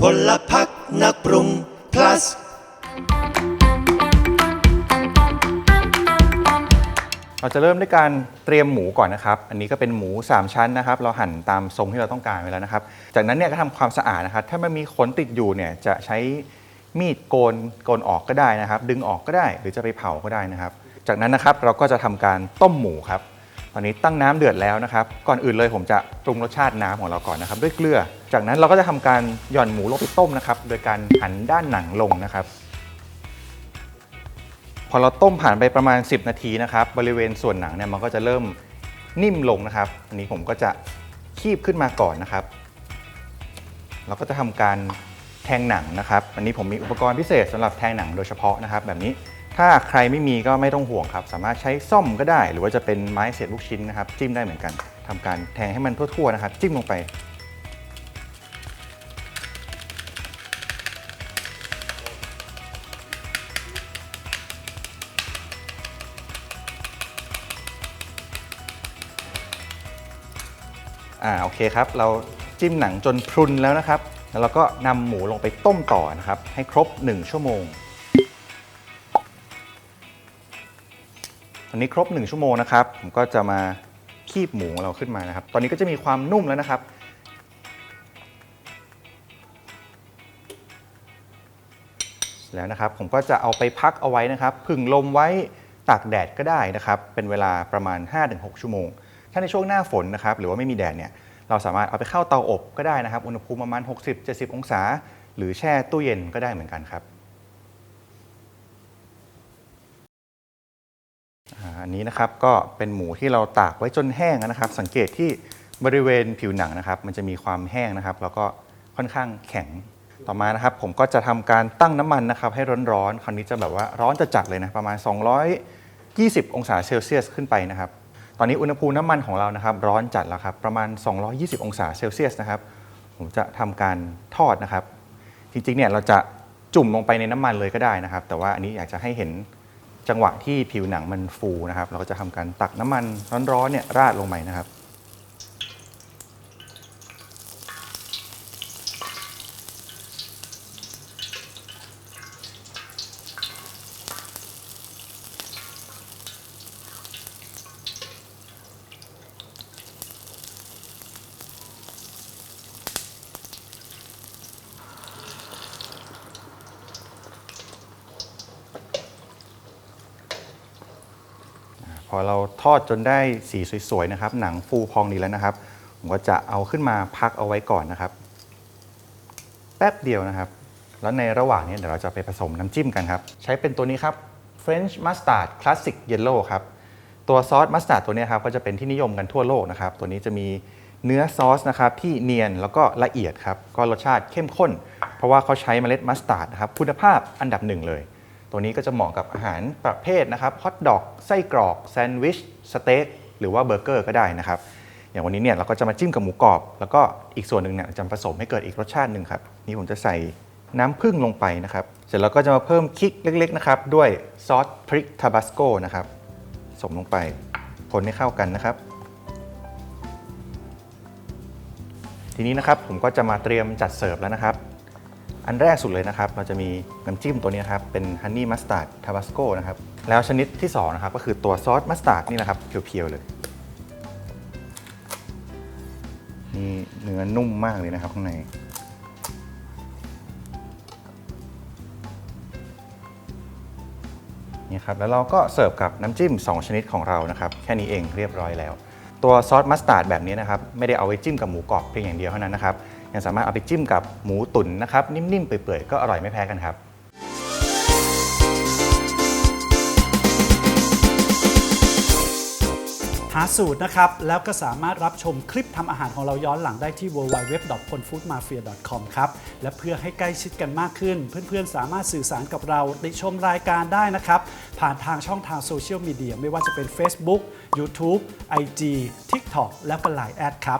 พลพักนักปรุง plus เราจะเริ่มด้วยการเตรียมหมูก่อนนะครับ อันนี้ก็เป็นหมู 3 ชั้นนะครับ เราหั่นตามทรงที่เราต้องการไว้แล้วนะครับ จากนั้นเนี่ยก็ทำความสะอาดนะครับ ถ้ามันมีขนติดอยู่เนี่ยจะใช้มีดโกนโกนออกก็ได้นะครับ ดึงออกก็ได้ หรือจะไปเผาก็ได้นะครับ จากนั้นนะครับเราก็จะทำการต้มหมูครับ ตอนนี้ตั้งน้ำเดือดแล้วนะครับ ก่อนอื่นเลยผมจะปรุงรสชาติน้ำของเราก่อนนะครับ ด้วยเกลือ จากนั้นเราก็จะทำการหย่อนหมูลงไปต้มนะครับ โดยการหันด้านหนังลงนะครับ พอเราต้มผ่านไปประมาณ 10 นาทีนะครับ บริเวณส่วนหนังเนี่ยมันก็จะเริ่มนิ่มลงนะครับ อันนี้ผมก็จะคีบขึ้นมาก่อนนะครับ เราก็จะทำการแทงหนังนะครับ อันนี้ผมมีอุปกรณ์พิเศษสำหรับแทงหนังโดยเฉพาะนะครับ แบบนี้ ถ้าใครไม่มีก็ไม่ต้องห่วงครับ สามารถใช้ซ่อมก็ได้ หรือว่าจะเป็นไม้เศษลูกชิ้นนะครับ จิ้มได้เหมือนกันทำการแทงให้มันทั่วๆนะครับ จิ้มลงไป อ่าโอเคครับ เราจิ้มหนังจนพรุนแล้วนะครับ แล้วเราก็นำหมูลงไปต้มต่อนะครับ ให้ครบ 1 ชั่วโมง ตอนนี้ครบ 1 ชั่วโมงนะครับ ผมก็จะมาคีบหมูของเราขึ้นมานะครับ ตอนนี้ก็จะมีความนุ่มแล้วนะครับ แล้วนะครับผมก็จะเอาไปพักเอาไว้นะครับผึ่งลมไว้ตากแดดก็ได้นะครับ เป็นเวลาประมาณ 5-6 ชั่วโมง ถ้าในช่วงหน้าฝนนะครับ หรือว่าไม่มีแดดเนี่ย เราสามารถเอาไปเข้าเตาอบก็ได้นะครับ อุณหภูมิประมาณ 60-70 องศา หรือแช่ตู้เย็นก็ได้เหมือนกันครับ อันนี้นะครับก็เป็นหมูที่เราตากไว้จนแห้งนะครับ สังเกตที่บริเวณผิวหนังนะครับ มันจะมีความแห้งนะครับ แล้วก็ค่อนข้างแข็งต่อมานะครับ ผมก็จะทำการตั้งน้ำมันนะครับ ให้ร้อนๆคราวนี้จะแบบว่าร้อนจะจัดเลยนะประมาณ 220 องศาเซลเซียสขึ้นไปนะครับ ตอนนี้อุณหภูมิน้ำมันของเรานะครับ ร้อนจัดแล้วครับประมาณ 220 องศาเซลเซียสนะครับ ผมจะทำการทอดนะครับ จริงๆเนี่ยเราจะจุ่มลงไปในน้ำมันเลยก็ได้นะครับ แต่ว่าอันนี้อยากจะให้เห็น จังหวะที่ผิวหนังมันฟูนะครับ เราก็จะทำการตักน้ำมันร้อนๆเนี่ยราดลงไปนะครับ อเราทอดจนได้สีสวยๆนะครับ หนังฟูพองดีแล้วนะครับ ผมก็จะเอาขึ้นมาพักเอาไว้ก่อนนะครับ แป๊บเดียวนะครับ แล้วในระหว่างนี้เดี๋ยวเราจะไปผสมน้ำจิ้มกันครับ ใช้เป็นตัวนี้ครับ French Mustard Classic Yellow ครับ ตัวซอสมัสตาร์ดตัวนี้ครับก็จะเป็นที่นิยมกันทั่วโลกนะครับ ตัวนี้จะมีเนื้อซอสนะครับที่เนียนแล้วก็ละเอียดครับ ก็รสชาติเข้มข้น เพราะว่าเขาใช้เมล็ดมัสตาร์ดนะครับคุณภาพอันดับหนึ่งเลย ตัวนี้ก็จะเหมาะกับอาหารประเภทนะครับฮอทดอกไส้กรอกแซนด์วิชสเต็กหรือว่าเบอร์เกอร์ก็ได้นะครับ อย่างวันนี้เนี่ยเราก็จะมาจิ้มกับหมูกรอบ แล้วก็อีกส่วนหนึ่งเนี่ยจะผสมให้เกิดอีกรสชาติหนึ่งครับนี่ผมจะใส่น้ำผึ้งลงไปนะครับ เสร็จแล้วก็จะมาเพิ่มคิกเล็กๆนะครับด้วยซอสพริกทาบาสโกนะครับผสมลงไปคนให้เข้ากันนะครับ ทีนี้นะครับผมก็จะมาเตรียมจัดเสิร์ฟแล้วนะครับ อันแรกสุดเลยนะครับ เราจะมีน้ำจิ้มตัวนี้นครับ เป็นฮันนี่มัสตาร์ดทาบาสโกนะครับ แล้วชนิดที่2นะครับ ก็คือตัวซอสมัสตาร์ดนี่นะครับ เพียวๆเลย นี่เนื้อนุ่มมากเลยนะครับข้างใน นี่ครับ แล้วเราก็เสิร์ฟกับน้ำจิ้ม 2 ชนิดของเรานะครับ แค่นี้เองเรียบร้อยแล้ว ตัวซอสมัสตาร์ดแบบนี้นะครับ ไม่ได้เอาไว้จิ้มกับหมูกรอบเพียงอย่างเดียวเท่านั้นนะครับ ยังสามารถเอาไปจิ้มกับหมูตุ๋นนะครับนิ่มๆเปื่อยๆก็อร่อยไม่แพ้กันครับหาสูตรนะครับ แล้วก็สามารถรับชมคลิปทำอาหารของเราย้อนหลังได้ที่ www.ponfoodmafia.com ครับ และเพื่อให้ใกล้ชิดกันมากขึ้น เพื่อนๆ สามารถสื่อสารกับเราติชมรายการได้นะครับ ผ่านทางช่องทางโซเชียลมีเดียไม่ว่าจะเป็น Facebook YouTube IG TikTok และก็ Line แอดครับ